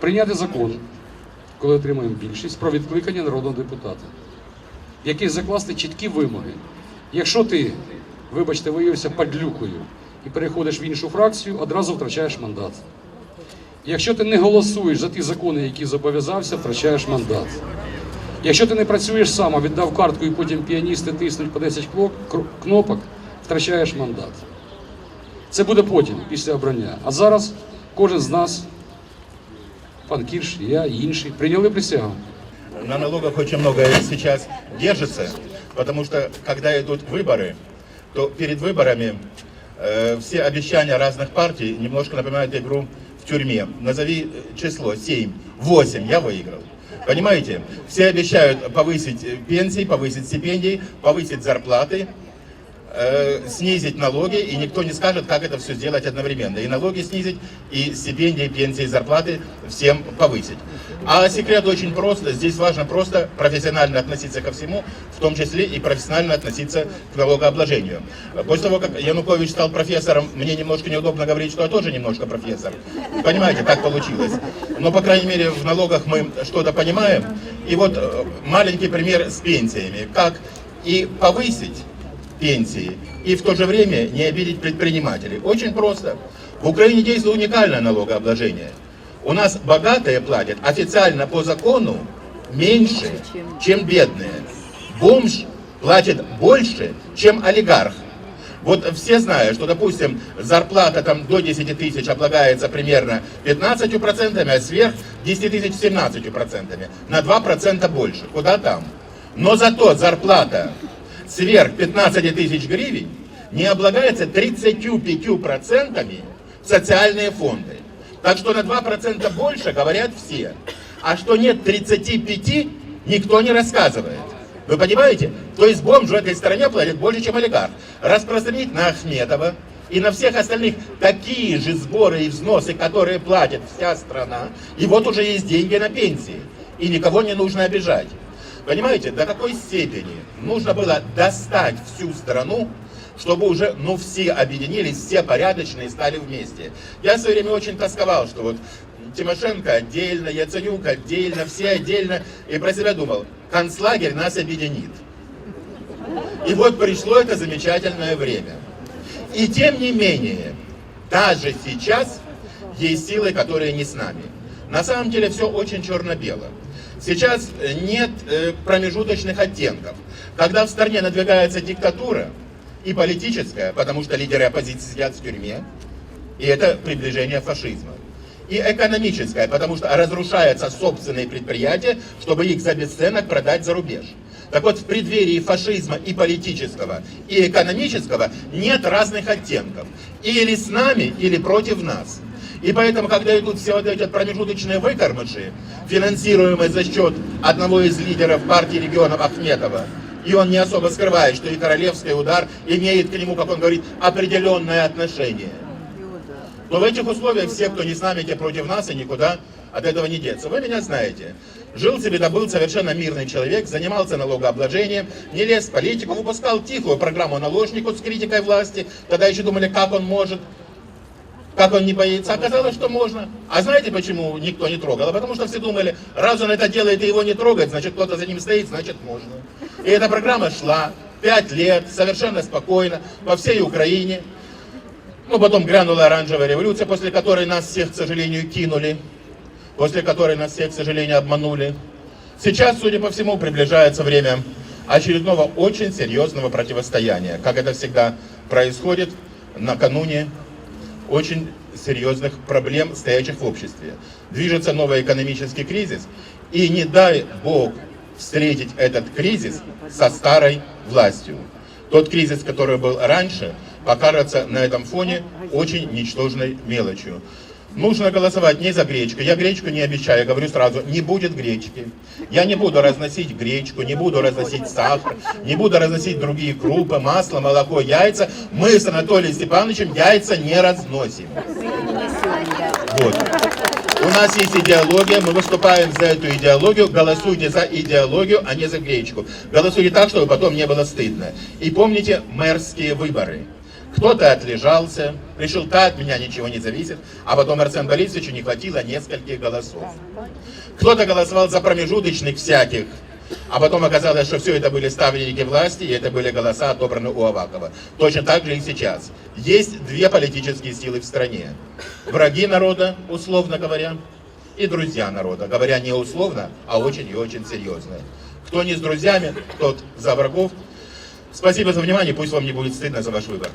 прийняти закон, коли отримаємо більшість, про відкликання народного депутата, який закласти чіткі вимоги. Якщо ти, вибачте, виявився падлюкою і переходиш в іншу фракцію, одразу втрачаєш мандат. Якщо ти не голосуєш за ті закони, які зобов'язався, втрачаєш мандат. Якщо ти не працюєш сам, а віддав картку і потім піаністи тиснуть по 10 клок- кнопок, втрачаєш мандат. Це буде потім, після обрання. А зараз кожен з нас, пан Кірш, я і інші, прийняли присягу. На налогах очень много сейчас держится, потому что когда идут выборы, то перед выборами э, все обещания разных партий немножко напоминают игру в тюрьме. Назови э, число 7, 8, я выиграл. Понимаете? Все обещают повысить э, пенсии, повысить стипендии, повысить зарплаты, э, снизить налоги, и никто не скажет, как это все сделать одновременно. И налоги снизить, и стипендии, пенсии, зарплаты всем повысить. А секрет очень просто. Здесь важно просто профессионально относиться ко всему, в том числе и профессионально относиться к налогообложению. После того, как Янукович стал профессором, мне немножко неудобно говорить, что я тоже немножко профессор. Понимаете, так получилось. Но, по крайней мере, в налогах мы что-то понимаем. И вот э, маленький пример с пенсиями. Как и повысить пенсии и в то же время не обидеть предпринимателей. Очень просто. В Украине действует уникальное налогообложение. У нас богатые платят официально по закону меньше, чем бедные. Бомж платит больше, чем олигарх. Вот все знают, что, допустим, зарплата там до 10 тысяч облагается примерно 15%, а сверх 10 тысяч 17%. На 2% больше. Куда там? Но зато зарплата сверх 15 тысяч гривен не облагается 35% в социальные фонды. Так что на 2% больше говорят все. А что нет 35, никто не рассказывает. Вы понимаете? То есть бомж в этой стране платит больше, чем олигарх. Распространить на Ахметова и на всех остальных такие же сборы и взносы, которые платит вся страна, и вот уже есть деньги на пенсии. И никого не нужно обижать. Понимаете, до какой степени нужно было достать всю страну, чтобы уже, ну, все объединились, все порядочные стали вместе. Я в свое время очень тосковал, что вот Тимошенко отдельно, Яценюк отдельно, все отдельно, и про себя думал, концлагерь нас объединит. И вот пришло это замечательное время. И тем не менее, даже сейчас есть силы, которые не с нами. На самом деле все очень черно-бело. Сейчас э, нет э, промежуточных оттенков. Когда в стране надвигается диктатура, и политическая, потому что лидеры оппозиции сидят в тюрьме, и это приближение фашизма. И экономическая, потому что разрушаются собственные предприятия, чтобы их за бесценок продать за рубеж. Так вот, в преддверии фашизма и политического, и экономического нет разных оттенков. Или с нами, или против нас. И поэтому, когда идут все вот эти промежуточные выкормыши, финансируемые за счет одного из лидеров партии регионов Ахметова, и он не особо скрывает, что и королевский удар имеет к нему, как он говорит, определенное отношение. Но в этих условиях все, кто не с нами, те против нас, и никуда от этого не деться. Вы меня знаете. Жил себе, да был совершенно мирный человек, занимался налогообложением, не лез в политику, выпускал тихую программу наложнику с критикой власти. Тогда еще думали, как он может, как он не боится. Оказалось, что можно. А знаете, почему никто не трогал? А потому что все думали, раз он это делает и его не трогает, значит, кто-то за ним стоит, значит, можно. И эта программа шла пять лет, совершенно спокойно, по всей Украине. Ну, потом грянула оранжевая революция, после которой нас всех, к сожалению, кинули, после которой нас всех, к сожалению, обманули. Сейчас, судя по всему, приближается время очередного очень серьезного противостояния, как это всегда происходит накануне очень серьезных проблем, стоящих в обществе. Движется новый экономический кризис, и не дай Бог встретить этот кризис со старой властью. Тот кризис, который был раньше, покажется на этом фоне очень ничтожной мелочью. Нужно голосовать не за гречку. Я гречку не обещаю, я говорю сразу, не будет гречки. Я не буду разносить гречку, не буду разносить сахар, не буду разносить другие крупы, масло, молоко, яйца. Мы с Анатолием Степановичем яйца не разносим. Вот. У нас есть идеология, мы выступаем за эту идеологию. Голосуйте за идеологию, а не за гречку. Голосуйте так, чтобы потом не было стыдно. И помните мэрские выборы. Кто-то отлежался, решил, да, от меня ничего не зависит, а потом Арсену Борисовичу не хватило нескольких голосов. Кто-то голосовал за промежуточных всяких, а потом оказалось, что все это были ставленники власти, и это были голоса, отобранные у Авакова. Точно так же и сейчас. Есть две политические силы в стране. Враги народа, условно говоря, и друзья народа, говоря не условно, а очень и очень серьезно. Кто не с друзьями, тот за врагов. Спасибо за внимание, пусть вам не будет стыдно за ваш выбор.